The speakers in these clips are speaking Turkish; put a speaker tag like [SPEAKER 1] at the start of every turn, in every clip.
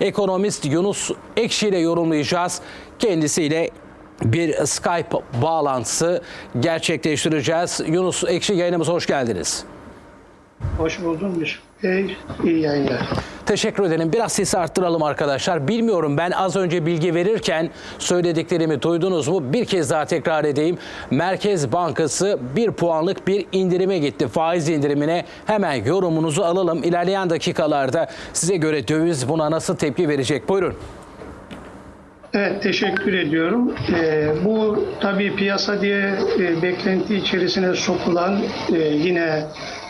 [SPEAKER 1] Ekonomist Yunus Ekşi ile yorumlayacağız. Kendisiyle bir Skype bağlantısı gerçekleştireceğiz. Yunus Ekşi yayınımıza hoş geldiniz.
[SPEAKER 2] Hoş buldum. Hey, iyi yayınlar.
[SPEAKER 1] Teşekkür ederim. Biraz sesi arttıralım arkadaşlar. Bilmiyorum ben az önce bilgi verirken söylediklerimi duydunuz mu? Bir kez daha tekrar edeyim. Merkez Bankası bir puanlık bir indirime gitti. Faiz indirimine hemen yorumunuzu alalım. İlerleyen dakikalarda size göre döviz buna nasıl tepki verecek? Buyurun.
[SPEAKER 2] Evet, teşekkür ediyorum. Ee, bu tabii piyasa diye e, beklenti içerisine sokulan e, yine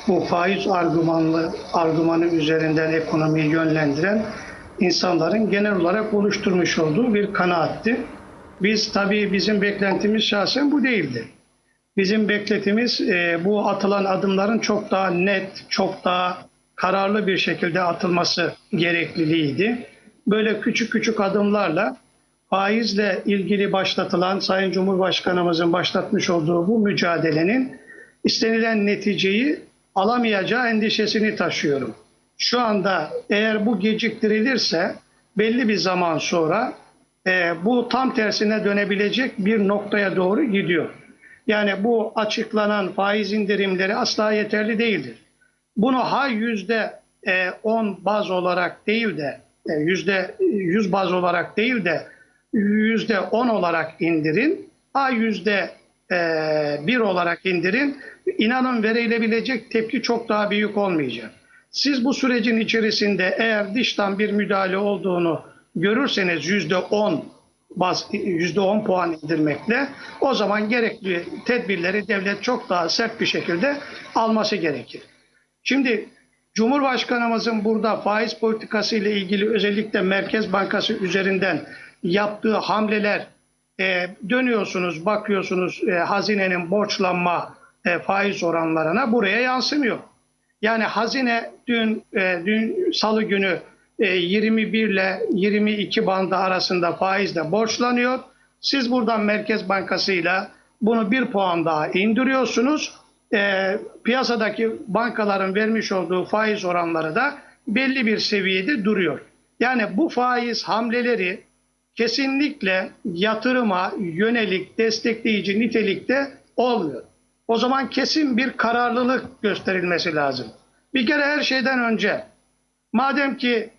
[SPEAKER 2] bu faiz argümanlı argümanı üzerinden ekonomiyi yönlendiren insanların genel olarak oluşturmuş olduğu bir kanaatti. Biz tabii bizim beklentimiz şahsen bu değildi. Bizim beklentimiz e, bu atılan adımların çok daha net, çok daha kararlı bir şekilde atılması gerekliliğiydi. Böyle küçük küçük adımlarla faizle ilgili başlatılan Sayın Cumhurbaşkanımızın başlatmış olduğu bu mücadelenin istenilen neticeyi alamayacağı endişesini taşıyorum. Şu anda eğer bu geciktirilirse belli bir zaman sonra e, bu tam tersine dönebilecek bir noktaya doğru gidiyor. Yani bu açıklanan faiz indirimleri asla yeterli değildir. Bunu ha yüzde e, 10 baz olarak değil de e, yüzde 100 baz olarak değil de yüzde 10 olarak indirin, ha yüzde e, 1 olarak indirin. İnanın verilebilecek tepki çok daha büyük olmayacak. Siz bu sürecin içerisinde eğer dıştan bir müdahale olduğunu görürseniz yüzde 10 baz yüzde 10 puan indirmekle o zaman gerekli tedbirleri devlet çok daha sert bir şekilde alması gerekir. Şimdi Cumhurbaşkanımızın burada faiz politikası ile ilgili özellikle Merkez Bankası üzerinden yaptığı hamleler e, dönüyorsunuz, bakıyorsunuz e, hazinenin borçlanma e, faiz oranlarına buraya yansımıyor. Yani hazine dün e, dün salı günü e, 21 ile 22 bandı arasında faizle borçlanıyor. Siz buradan Merkez Bankası ile bunu bir puan daha indiriyorsunuz. E, piyasadaki bankaların vermiş olduğu faiz oranları da belli bir seviyede duruyor. Yani bu faiz hamleleri kesinlikle yatırıma yönelik destekleyici nitelikte olmuyor. O zaman kesin bir kararlılık gösterilmesi lazım. Bir kere her şeyden önce madem ki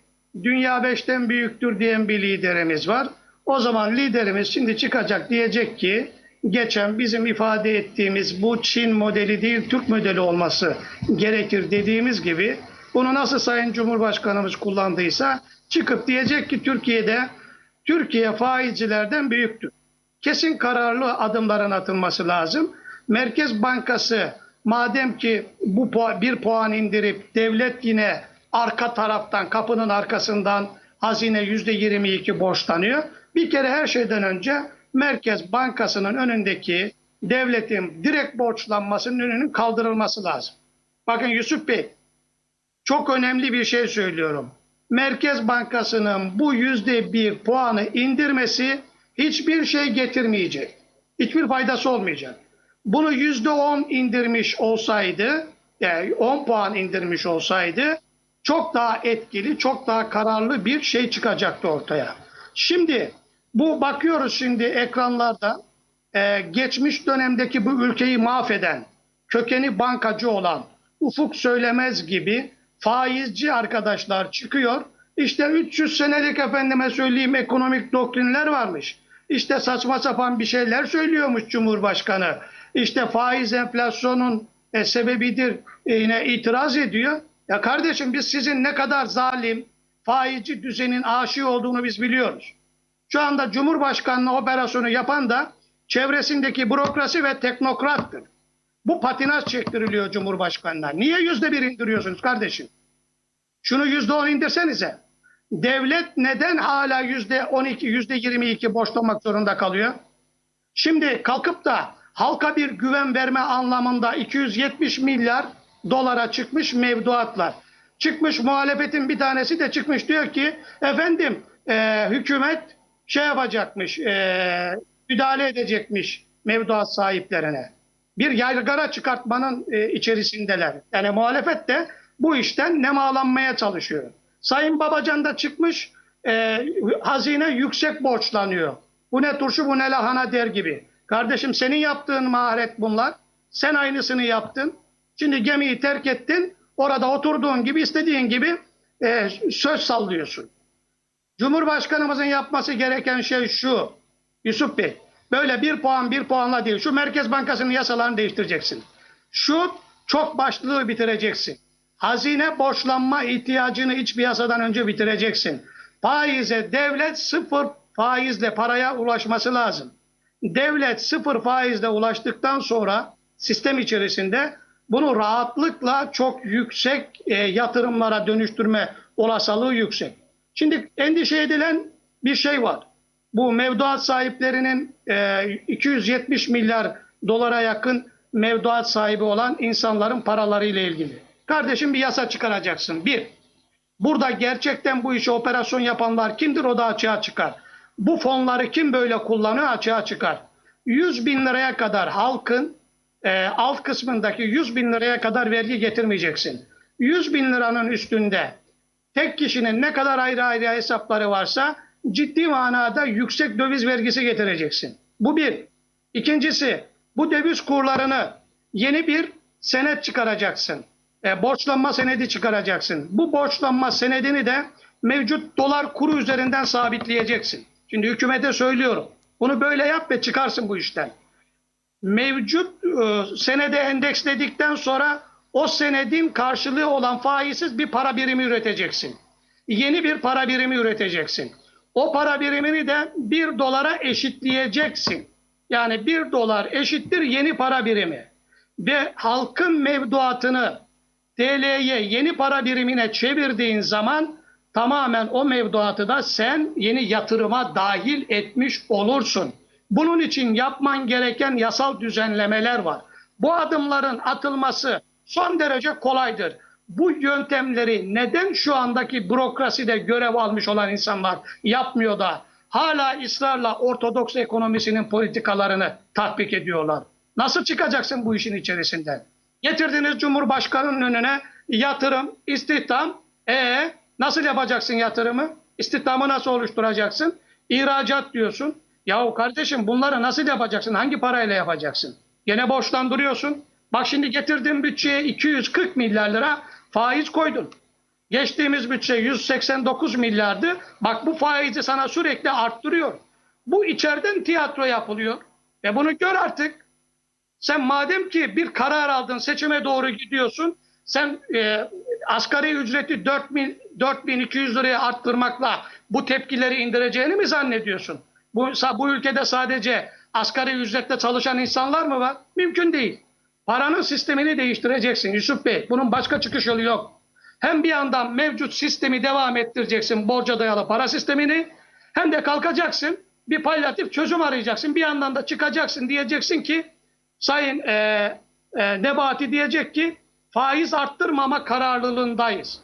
[SPEAKER 2] dünya beşten büyüktür diyen bir liderimiz var. O zaman liderimiz şimdi çıkacak diyecek ki geçen bizim ifade ettiğimiz bu Çin modeli değil Türk modeli olması gerekir dediğimiz gibi bunu nasıl Sayın Cumhurbaşkanımız kullandıysa çıkıp diyecek ki Türkiye'de Türkiye faizcilerden büyüktür. Kesin kararlı adımların atılması lazım. Merkez Bankası madem ki bu bir puan indirip devlet yine arka taraftan kapının arkasından hazine yüzde 22 borçlanıyor. Bir kere her şeyden önce Merkez Bankası'nın önündeki devletin direkt borçlanmasının önünün kaldırılması lazım. Bakın Yusuf Bey çok önemli bir şey söylüyorum. Merkez Bankası'nın bu yüzde bir puanı indirmesi hiçbir şey getirmeyecek. Hiçbir faydası olmayacak. Bunu yüzde on indirmiş olsaydı, yani 10 puan indirmiş olsaydı çok daha etkili, çok daha kararlı bir şey çıkacaktı ortaya. Şimdi bu bakıyoruz şimdi ekranlarda e, geçmiş dönemdeki bu ülkeyi mahveden, kökeni bankacı olan Ufuk Söylemez gibi faizci arkadaşlar çıkıyor. İşte 300 senelik efendime söyleyeyim ekonomik doktrinler varmış. İşte saçma sapan bir şeyler söylüyormuş Cumhurbaşkanı. İşte faiz enflasyonun e, sebebidir e, yine itiraz ediyor. Ya kardeşim biz sizin ne kadar zalim, faizci düzenin aşığı olduğunu biz biliyoruz. Şu anda Cumhurbaşkanlığı operasyonu yapan da çevresindeki bürokrasi ve teknokrattır. Bu patinaj çektiriliyor Cumhurbaşkanı'na. Niye yüzde bir indiriyorsunuz kardeşim? Şunu yüzde on indirsenize. Devlet neden hala yüzde on iki, yüzde yirmi iki borçlanmak zorunda kalıyor? Şimdi kalkıp da halka bir güven verme anlamında 270 milyar dolara çıkmış mevduatlar. Çıkmış muhalefetin bir tanesi de çıkmış diyor ki efendim e, hükümet şey yapacakmış, e, müdahale edecekmiş mevduat sahiplerine. Bir yaygara çıkartmanın e, içerisindeler. Yani muhalefet de bu işten nemalanmaya çalışıyor. Sayın Babacan da çıkmış e, hazine yüksek borçlanıyor. Bu ne turşu bu ne lahana der gibi. Kardeşim senin yaptığın maharet bunlar. Sen aynısını yaptın. Şimdi gemiyi terk ettin. Orada oturduğun gibi istediğin gibi e, söz sallıyorsun. Cumhurbaşkanımızın yapması gereken şey şu. Yusuf Bey, böyle bir puan bir puanla değil. Şu Merkez Bankası'nın yasalarını değiştireceksin. Şu çok başlılığı bitireceksin. Hazine borçlanma ihtiyacını iç piyasadan önce bitireceksin. Faize devlet sıfır faizle paraya ulaşması lazım. Devlet sıfır faizle ulaştıktan sonra sistem içerisinde bunu rahatlıkla çok yüksek e, yatırımlara dönüştürme olasılığı yüksek. Şimdi endişe edilen bir şey var. Bu mevduat sahiplerinin e, 270 milyar dolara yakın mevduat sahibi olan insanların paraları ile ilgili. Kardeşim bir yasa çıkaracaksın. Bir, burada gerçekten bu işe operasyon yapanlar kimdir o da açığa çıkar. Bu fonları kim böyle kullanıyor açığa çıkar. 100 bin liraya kadar halkın e, alt kısmındaki 100 bin liraya kadar vergi getirmeyeceksin. 100 bin liranın üstünde tek kişinin ne kadar ayrı ayrı hesapları varsa ciddi manada yüksek döviz vergisi getireceksin. Bu bir. İkincisi bu döviz kurlarını yeni bir senet çıkaracaksın. E, borçlanma senedi çıkaracaksın. Bu borçlanma senedini de mevcut dolar kuru üzerinden sabitleyeceksin. Şimdi hükümete söylüyorum. Bunu böyle yap ve çıkarsın bu işten mevcut e, senede endeksledikten sonra o senedin karşılığı olan faizsiz bir para birimi üreteceksin. Yeni bir para birimi üreteceksin. O para birimini de bir dolara eşitleyeceksin. Yani bir dolar eşittir yeni para birimi. Ve halkın mevduatını TL'ye yeni para birimine çevirdiğin zaman tamamen o mevduatı da sen yeni yatırıma dahil etmiş olursun. Bunun için yapman gereken yasal düzenlemeler var. Bu adımların atılması son derece kolaydır. Bu yöntemleri neden şu andaki bürokraside görev almış olan insanlar yapmıyor da hala ısrarla ortodoks ekonomisinin politikalarını tatbik ediyorlar? Nasıl çıkacaksın bu işin içerisinden? Getirdiniz Cumhurbaşkanı'nın önüne yatırım, istihdam. E nasıl yapacaksın yatırımı? İstihdamı nasıl oluşturacaksın? İhracat diyorsun. Yahu kardeşim bunları nasıl yapacaksın? Hangi parayla yapacaksın? Gene borçlandırıyorsun. Bak şimdi getirdiğin bütçeye 240 milyar lira faiz koydun. Geçtiğimiz bütçe 189 milyardı. Bak bu faizi sana sürekli arttırıyor. Bu içeriden tiyatro yapılıyor. Ve bunu gör artık. Sen madem ki bir karar aldın, seçime doğru gidiyorsun, sen e, asgari ücreti 4000, 4200 liraya arttırmakla bu tepkileri indireceğini mi zannediyorsun? Bu, bu ülkede sadece asgari ücretle çalışan insanlar mı var? Mümkün değil. Paranın sistemini değiştireceksin Yusuf Bey. Bunun başka çıkış yolu yok. Hem bir yandan mevcut sistemi devam ettireceksin borca dayalı para sistemini hem de kalkacaksın bir palyatif çözüm arayacaksın. Bir yandan da çıkacaksın diyeceksin ki Sayın e, e, Nebati diyecek ki faiz arttırmama kararlılığındayız.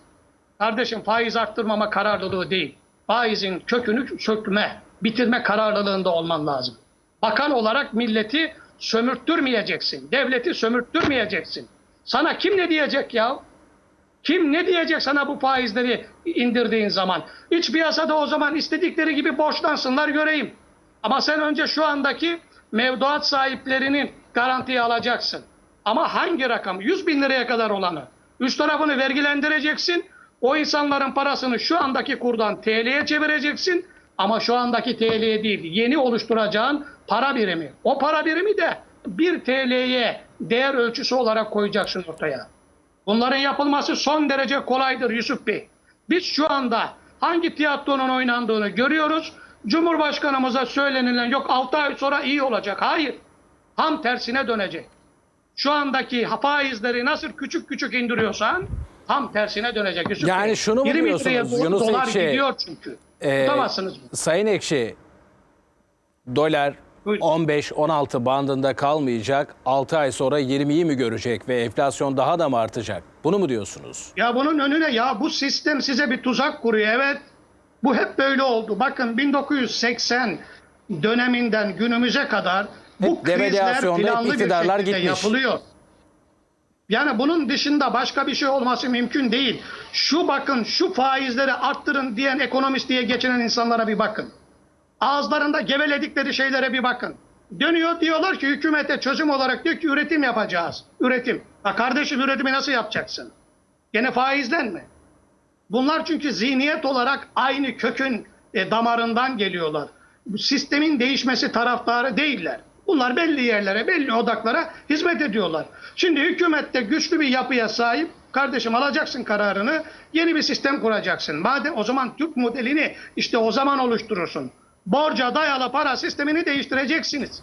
[SPEAKER 2] Kardeşim faiz arttırmama kararlılığı değil. Faizin kökünü sökme, bitirme kararlılığında olman lazım. Bakan olarak milleti sömürttürmeyeceksin. Devleti sömürttürmeyeceksin. Sana kim ne diyecek ya? Kim ne diyecek sana bu faizleri indirdiğin zaman? İç piyasada o zaman istedikleri gibi borçlansınlar göreyim. Ama sen önce şu andaki mevduat sahiplerinin garantiye alacaksın. Ama hangi rakam? 100 bin liraya kadar olanı. Üst tarafını vergilendireceksin. O insanların parasını şu andaki kurdan TL'ye çevireceksin. Ama şu andaki TL'ye değil, yeni oluşturacağın para birimi. O para birimi de 1 TL'ye değer ölçüsü olarak koyacaksın ortaya. Bunların yapılması son derece kolaydır Yusuf Bey. Biz şu anda hangi tiyatronun oynandığını görüyoruz. Cumhurbaşkanımıza söylenilen yok 6 ay sonra iyi olacak. Hayır. Tam tersine dönecek. Şu andaki faizleri nasıl küçük küçük indiriyorsan tam tersine dönecek Yusuf
[SPEAKER 1] Yani
[SPEAKER 2] Bey.
[SPEAKER 1] şunu mu
[SPEAKER 2] 20
[SPEAKER 1] diyorsunuz Yunus
[SPEAKER 2] dolar
[SPEAKER 1] Ekşi?
[SPEAKER 2] gidiyor çünkü.
[SPEAKER 1] Ee,
[SPEAKER 2] Tutamazsınız.
[SPEAKER 1] Sayın Ekşi, dolar
[SPEAKER 2] Buyurun.
[SPEAKER 1] 15-16 bandında kalmayacak, 6 ay sonra 20'yi mi görecek ve enflasyon daha da mı artacak? Bunu mu diyorsunuz?
[SPEAKER 2] Ya bunun önüne ya bu sistem size bir tuzak kuruyor. Evet. Bu hep böyle oldu. Bakın 1980 döneminden günümüze kadar bu krizler planlı bir
[SPEAKER 1] iktidarlar
[SPEAKER 2] şekilde
[SPEAKER 1] gitmiş.
[SPEAKER 2] yapılıyor. Yani bunun dışında başka bir şey olması mümkün değil. Şu bakın şu faizleri arttırın diyen ekonomist diye geçinen insanlara bir bakın. Ağızlarında geveledikleri şeylere bir bakın. Dönüyor diyorlar ki hükümete çözüm olarak diyor ki üretim yapacağız. Üretim. Ha kardeşim üretimi nasıl yapacaksın? Gene faizden mi? Bunlar çünkü zihniyet olarak aynı kökün e, damarından geliyorlar. Bu sistemin değişmesi taraftarı değiller. Bunlar belli yerlere, belli odaklara hizmet ediyorlar. Şimdi hükümette güçlü bir yapıya sahip. Kardeşim alacaksın kararını, yeni bir sistem kuracaksın. Madem o zaman Türk modelini işte o zaman oluşturursun. Borca dayalı para sistemini değiştireceksiniz.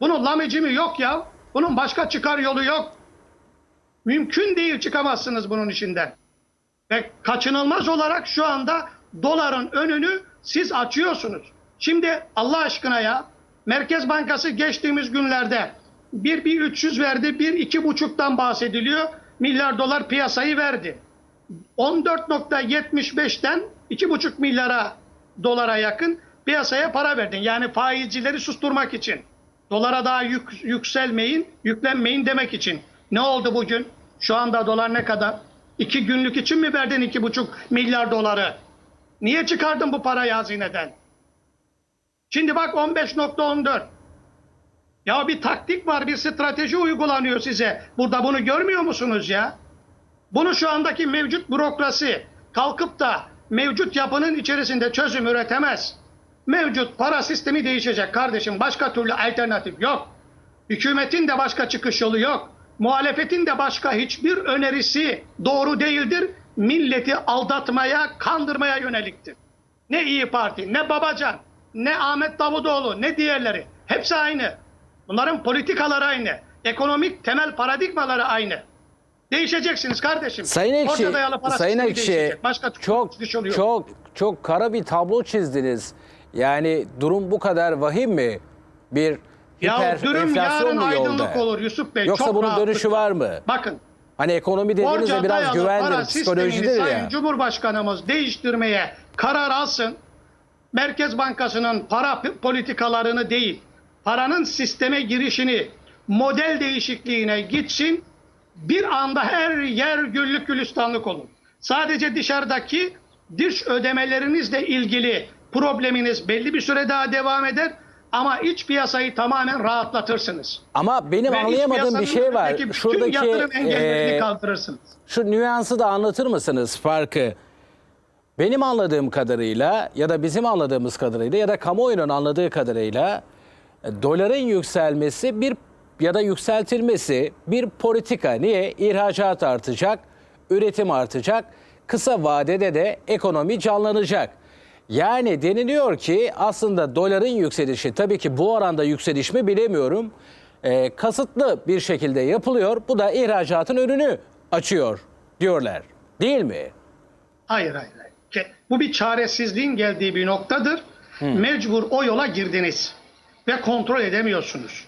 [SPEAKER 2] Bunun lamicimi yok ya. Bunun başka çıkar yolu yok. Mümkün değil çıkamazsınız bunun içinden. Ve kaçınılmaz olarak şu anda doların önünü siz açıyorsunuz. Şimdi Allah aşkına ya Merkez Bankası geçtiğimiz günlerde bir bir 300 verdi, bir iki buçuktan bahsediliyor. Milyar dolar piyasayı verdi. 14.75'ten 2,5 milyara dolara yakın piyasaya para verdin. Yani faizcileri susturmak için. Dolara daha yük, yükselmeyin, yüklenmeyin demek için. Ne oldu bugün? Şu anda dolar ne kadar? İki günlük için mi verdin iki buçuk milyar doları? Niye çıkardın bu parayı hazineden? Şimdi bak 15.14. Ya bir taktik var, bir strateji uygulanıyor size. Burada bunu görmüyor musunuz ya? Bunu şu andaki mevcut bürokrasi kalkıp da mevcut yapının içerisinde çözüm üretemez. Mevcut para sistemi değişecek kardeşim. Başka türlü alternatif yok. Hükümetin de başka çıkış yolu yok. Muhalefetin de başka hiçbir önerisi doğru değildir. Milleti aldatmaya, kandırmaya yöneliktir. Ne İyi Parti, ne Babacan, ne Ahmet Davutoğlu, ne diğerleri. Hepsi aynı. Bunların politikaları aynı. Ekonomik temel paradigmaları aynı. Değişeceksiniz kardeşim.
[SPEAKER 1] Sayın Ekşi, Sayın Ekşi.
[SPEAKER 2] Başka
[SPEAKER 1] çok çok çok kara bir tablo çizdiniz. Yani durum bu kadar vahim mi? Bir
[SPEAKER 2] Ya
[SPEAKER 1] hiper
[SPEAKER 2] durum yarın aydınlık
[SPEAKER 1] yolda?
[SPEAKER 2] olur Yusuf Bey.
[SPEAKER 1] Yoksa
[SPEAKER 2] çok
[SPEAKER 1] bunun
[SPEAKER 2] rahatlıkla.
[SPEAKER 1] dönüşü var mı?
[SPEAKER 2] Bakın
[SPEAKER 1] Hani ekonomi dediğinizde biraz güvendir, psikolojidir
[SPEAKER 2] Sayın
[SPEAKER 1] ya.
[SPEAKER 2] Cumhurbaşkanımız değiştirmeye karar alsın. Merkez Bankası'nın para politikalarını değil, paranın sisteme girişini, model değişikliğine gitsin. Bir anda her yer güllük gülistanlık olur. Sadece dışarıdaki dış ödemelerinizle ilgili probleminiz belli bir süre daha devam eder. Ama iç piyasayı tamamen rahatlatırsınız.
[SPEAKER 1] Ama benim
[SPEAKER 2] Ve
[SPEAKER 1] anlayamadığım bir şey var. Şuradaki
[SPEAKER 2] yatırım engellerini
[SPEAKER 1] eee,
[SPEAKER 2] kaldırırsınız.
[SPEAKER 1] şu nüansı da anlatır mısınız farkı? Benim anladığım kadarıyla ya da bizim anladığımız kadarıyla ya da kamuoyunun anladığı kadarıyla e, doların yükselmesi bir ya da yükseltilmesi bir politika. Niye? İhracat artacak, üretim artacak, kısa vadede de ekonomi canlanacak. Yani deniliyor ki aslında doların yükselişi tabii ki bu oranda yükseliş mi bilemiyorum. e, kasıtlı bir şekilde yapılıyor. Bu da ihracatın önünü açıyor diyorlar. Değil mi?
[SPEAKER 2] Hayır hayır. hayır. Bu bir çaresizliğin geldiği bir noktadır. Mecbur o yola girdiniz ve kontrol edemiyorsunuz.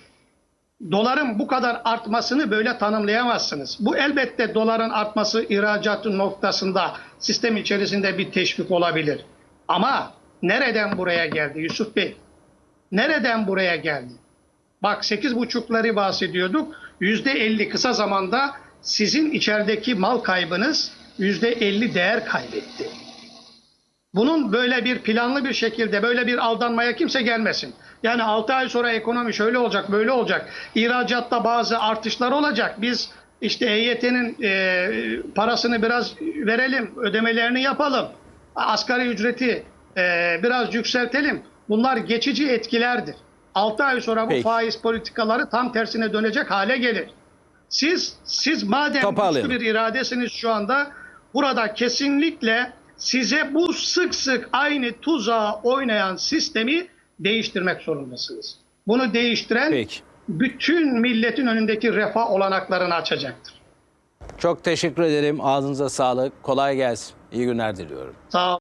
[SPEAKER 2] Doların bu kadar artmasını böyle tanımlayamazsınız. Bu elbette doların artması ihracatın noktasında sistem içerisinde bir teşvik olabilir. Ama nereden buraya geldi Yusuf Bey? Nereden buraya geldi? Bak 8,5'ları bahsediyorduk. %50 kısa zamanda sizin içerideki mal kaybınız %50 değer kaybetti. Bunun böyle bir planlı bir şekilde böyle bir aldanmaya kimse gelmesin. Yani 6 ay sonra ekonomi şöyle olacak böyle olacak. İhracatta bazı artışlar olacak. Biz işte EYT'nin e, parasını biraz verelim, ödemelerini yapalım. Asgari ücreti e, biraz yükseltelim. Bunlar geçici etkilerdir. 6 ay sonra bu
[SPEAKER 1] Peki.
[SPEAKER 2] faiz politikaları tam tersine dönecek hale gelir. Siz siz madem güçlü bir iradesiniz şu anda burada kesinlikle size bu sık sık aynı tuzağı oynayan sistemi değiştirmek zorundasınız. Bunu değiştiren
[SPEAKER 1] Peki.
[SPEAKER 2] bütün milletin önündeki refah olanaklarını açacaktır.
[SPEAKER 1] Çok teşekkür ederim. Ağzınıza sağlık. Kolay gelsin. İyi günler diliyorum.
[SPEAKER 2] Sağ